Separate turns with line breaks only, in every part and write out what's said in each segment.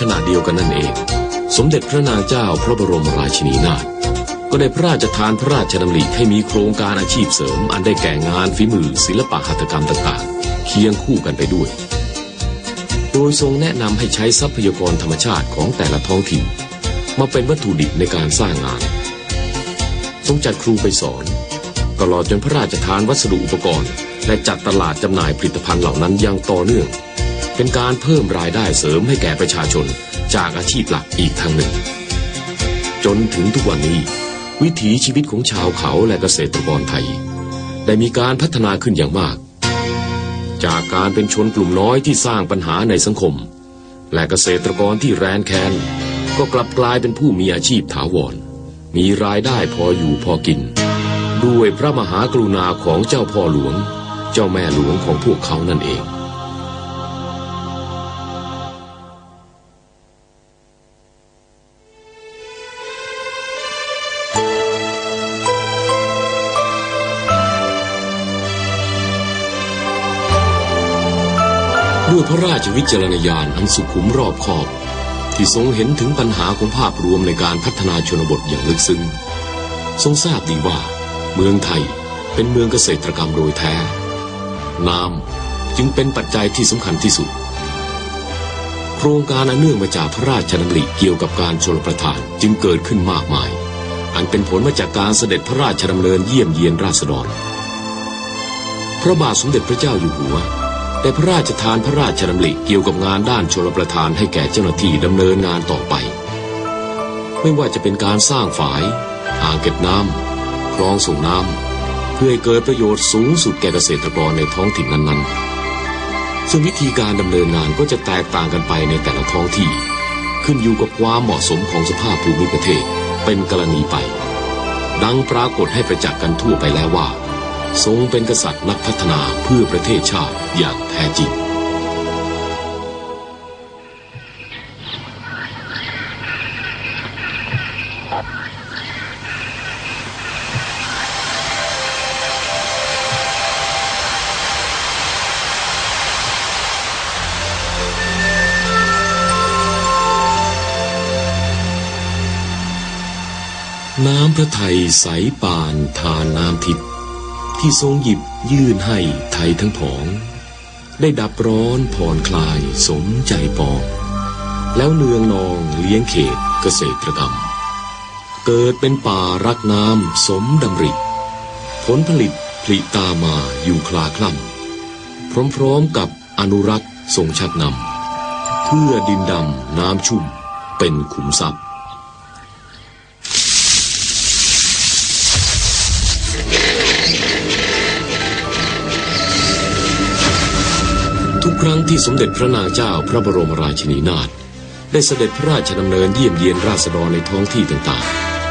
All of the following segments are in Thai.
ขณะเดียวกันนั่นเอง สมเด็จพระนางเจ้าพระบรมราชินีนาถก็ได้พระราชทานพระราชดำริให้มีโครงการอาชีพเสริม อันได้แก่งานฝีมือศิลปะหัตถกรรมต่างๆ เคียงคู่กันไปด้วย โดยทรงแนะนำให้ใช้ทรัพยากรธรรมชาติของแต่ละท้องถิ่น มาเป็นวัตถุดิบในการสร้างงาน ทรงจัดครูไปสอน ตลอดจนพระราชทานวัสดุอุปกรณ์ และจัดตลาดจำหน่ายผลิตภัณฑ์เหล่านั้นอย่างต่อเนื่อง เป็นการเพิ่มรายได้เสริมให้แก่ประชาชนจากอาชีพหลักอีกทางหนึ่ง จนถึงทุกวันนี้ วิถีชีวิตของชาวเขาและเกษตรกรไทย ได้มีการพัฒนาขึ้นอย่างมาก จากการเป็นชนกลุ่มน้อยที่สร้างปัญหาในสังคม และเกษตรกรที่แรนแค้นก็กลับกลายเป็นผู้มีอาชีพถาวร มีรายได้พออยู่พอกิน ด้วยพระมหากรุณาของเจ้าพ่อหลวง เจ้าแม่หลวงของพวกเขานั่นเอง ด้วยพระราชวิจารณญาณอันสุขุมรอบคอบ ที่ทรงเห็นถึงปัญหาของภาพรวมในการพัฒนาชนบทอย่างลึกซึ้ง ทรงทราบดีว่า เมืองไทยเป็นเมืองเกษตรกรรมโดยแท้ น้ำจึงเป็นปัจจัยที่สำคัญที่สุด โครงการอันเนื่องมาจากพระราชดำริเกี่ยวกับการชลประทานจึงเกิดขึ้นมากมาย อันเป็นผลมาจากการเสด็จพระราชดำเนินเยี่ยมเยียนราษฎร พระบาทสมเด็จพระเจ้าอยู่หัว ได้พระราชทานพระราชดำริเกี่ยวกับงานด้านชลประทานให้แก่เจ้าหน้าที่ดำเนินงานต่อไป ไม่ว่าจะเป็นการสร้างฝาย อ่างเก็บน้ำคลองส่งน้ำเพื่อให้เกิดประโยชน์สูงสุดแก่เกษตรกรในท้องถิ่นนั้นๆ ซึ่งวิธีการดำเนินงานก็จะแตกต่างกันไปในแต่ละท้องที่ ขึ้นอยู่กับความเหมาะสมของสภาพภูมิประเทศเป็นกรณีไป ดังปรากฏให้ประจักษ์กันทั่วไปแล้วว่า ทรงเป็นกษัตริย์นักพัฒนาเพื่อประเทศชาติอย่างแท้จริง น้ำพระไทยใสป่านทานน้ำทิพย์ ที่ทรงหยิบยื่นให้ไทยทั้งผอง ได้ดับร้อนผ่อนคลายสมใจปอง แล้วเนืองนองเลี้ยงเขตเกษตรกรรม เกิดเป็นป่ารักน้ำสมดำริ ผลผลิตผลิตามาอยู่คลาคล่ำพร้อมๆกับอนุรักษ์ทรงชักนำเพื่อดินดำน้ำชุ่มเป็นขุมทรัพย์ ทุกครั้งที่สมเด็จพระนางเจ้าพระบรมราชินีนาถได้เสด็จพระราชดำเนินเยี่ยมเยียนราษฎรในท้องที่ต่าง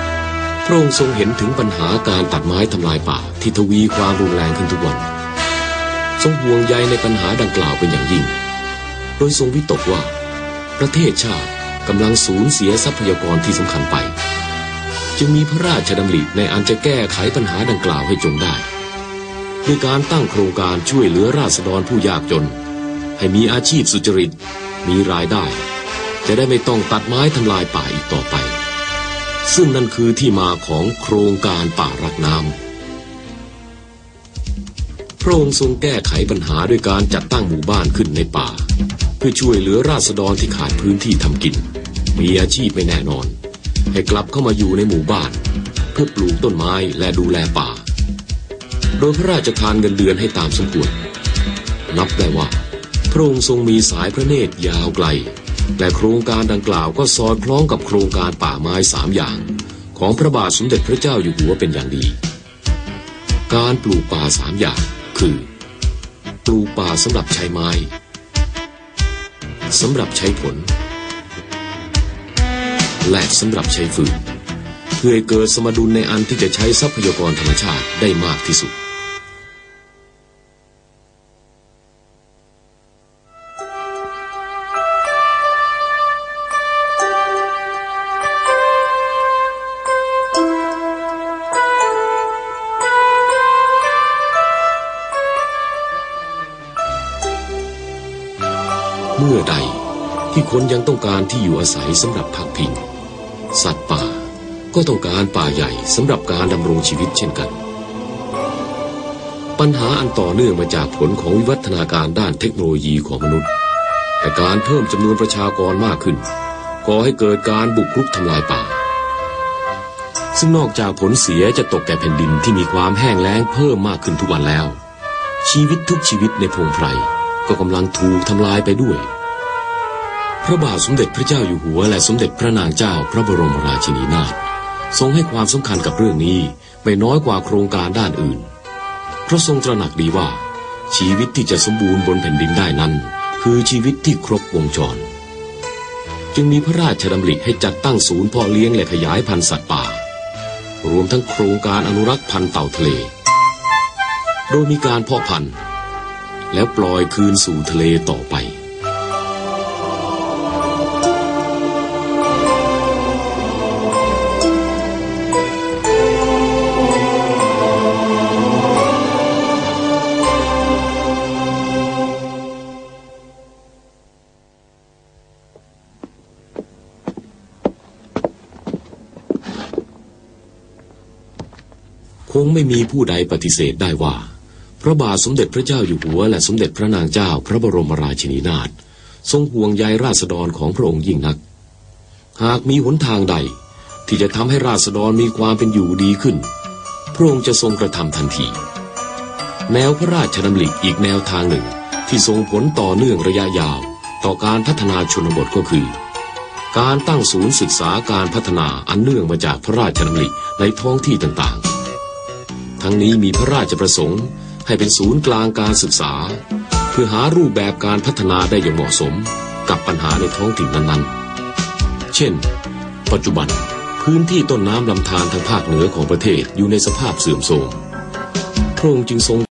ๆ พระองค์ทรงเห็นถึงปัญหาการตัดไม้ทำลายป่าที่ทวีความรุนแรงขึ้นทุกวัน ทรงห่วงใยในปัญหาดังกล่าวเป็นอย่างยิ่ง โดยทรงวิตกว่า ประเทศชาติกำลังสูญเสียทรัพยากรที่สำคัญไป จึงมีพระราชดำริในอันจะแก้ไขปัญหาดังกล่าวให้จงได้ด้วยการตั้งโครงการช่วยเหลือราษฎรผู้ยากจน ให้มีอาชีพสุจริต มีรายได้ จะได้ไม่ต้องตัดไม้ทำลายป่าอีกต่อไป ซึ่งนั่นคือที่มาของโครงการป่ารักน้ำพระองค์ทรงแก้ไขปัญหาด้วยการจัดตั้งหมู่บ้านขึ้นในป่า เพื่อช่วยเหลือราษฎรที่ขาดพื้นที่ทำกิน มีอาชีพไม่แน่นอน ให้กลับเข้ามาอยู่ในหมู่บ้าน เพื่อปลูกต้นไม้และดูแลป่า โดยพระราชทานเงินเดือนให้ตามสมควรนับได้ว่า พระองค์ทรงมีสายพระเนตรยาวไกล และโครงการดังกล่าวก็สอดคล้องกับโครงการป่าไม้สามอย่าง ของพระบาทสมเด็จพระเจ้าอยู่หัวเป็นอย่างดี การปลูกป่าสามอย่าง คือ ปลูกป่าสำหรับใช้ไม้สำหรับใช้ผล และสำหรับใช้ฟืนเพื่อให้เกิดสมดุลในอันที่จะใช้ทรัพยากรธรรมชาติได้มากที่สุด เมื่อใดที่คนยังต้องการที่อยู่อาศัยสำหรับพักพิง สัตว์ป่าก็ต้องการป่าใหญ่สำหรับการดำรงชีวิตเช่นกัน ปัญหาอันต่อเนื่องมาจากผลของวิวัฒนาการด้านเทคโนโลยีของมนุษย์ แต่การเพิ่มจำนวนประชากรมากขึ้นก่อให้เกิดการบุกรุกทำลายป่า ซึ่งนอกจากผลเสียจะตกแก่แผ่นดินที่มีความแห้งแล้งเพิ่มมากขึ้นทุกวันแล้ว ชีวิตทุกชีวิตในพงไพร ก็กำลังถูกทำลายไปด้วย พระบาทสมเด็จพระเจ้าอยู่หัว และสมเด็จพระนางเจ้าพระบรมราชินีนาถทรงให้ความสำคัญกับเรื่องนี้ไม่น้อยกว่าโครงการด้านอื่น เพราะทรงตระหนักดีว่า ชีวิตที่จะสมบูรณ์บนแผ่นดินได้นั้น คือชีวิตที่ครบวงจร จึงมีพระราชดำริให้จัดตั้งศูนย์เพาะเลี้ยงและขยายพันธุ์สัตว์ป่า รวมทั้งโครงการอนุรักษ์พันธุ์เต่าทะเล โดยมีการเพาะพันธุ์ แล้วปล่อยคืนสู่ทะเลต่อไป คงไม่มีผู้ใดปฏิเสธได้ว่า ระบาทสมเด็จพระเจ้าอยู่หัว และสมเด็จพระนางเจ้าพระบรมราชินีนาถทรงห่วงใยราษฎรของพระองค์ยิ่งนัก หากมีหนทางใดที่จะทำให้ราษฎรมีความเป็นอยู่ดีขึ้น พระองค์จะทรงกระทำทันที แนวพระราชดำริอีกแนวทางหนึ่งที่ส่งผลต่อเนื่องระยะยาว ต่อการพัฒนาชนบทก็คือ การตั้งศูนย์ศึกษาการพัฒนาอันเนื่องมาจากพระราชดำริในท้องที่ต่างๆ ทั้งนี้มีพระราชประสงค์ ให้เป็นศูนย์กลางการศึกษา เพื่อหารูปแบบการพัฒนาได้อย่างเหมาะสมกับปัญหาในท้องถิ่นนั้นๆ เช่น ปัจจุบันพื้นที่ต้นน้ำลำธารทางภาคเหนือของประเทศอยู่ในสภาพเสื่อมโทรมพระองค์จึงทรง